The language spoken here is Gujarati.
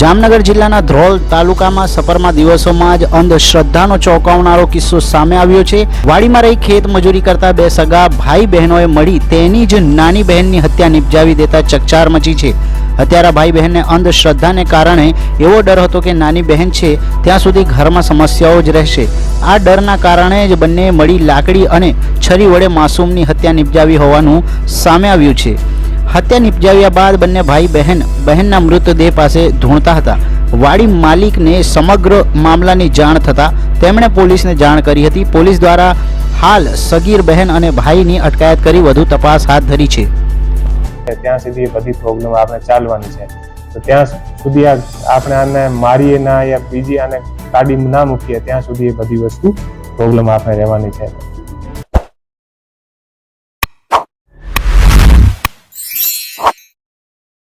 જામનગર જિલ્લાના ધ્રોલ તાલુકામાં સફરમાં દિવસોમાં જ અંધશ્રદ્ધાનો ચોંકાવનારો કિસ્સો સામે આવ્યો છે. વાડીમાં રહી ખેત મજૂરી કરતા બે સગા ભાઈ બહેનોએ મળી તેની જ નાની બહેનની હત્યા નિપજાવી દેતા ચકચાર મચી છે. હત્યારા ભાઈ બહેનને અંધશ્રદ્ધાને કારણે એવો ડર હતો કે નાની બહેન છે ત્યાં સુધી ઘરમાં સમસ્યાઓ જ રહેશે. આ ડરના કારણે જ બંને મળી લાકડી અને છરી વડે માસૂમની હત્યા નિપજાવી હોવાનું સામે આવ્યું છે. હત્યા નિપજાવ્યા બાદ બંને ભાઈ બહેન, બહેનના મૃતદેહ પાસે ધૂણતા હતા. વાડી માલિકને સમગ્ર મામલાની જાણ થતાં તેમણે પોલીસને જાણ કરી હતી. પોલીસ દ્વારા હાલ સગીર બહેન અને ભાઈની અટકાયત કરી વધુ તપાસ હાથ ધરી છે. ત્યાં સુધી બધી પ્રોબ્લેમ આપણે ચાલવાની છે. તો ત્યાં સુધી આપણે આને મારીએ ના, યા બીજી આને કાઢી ના મૂકીએ, ત્યાં સુધી એ બધી વસ્તુ પ્રોબ્લેમ આપણે રહેવાની છે.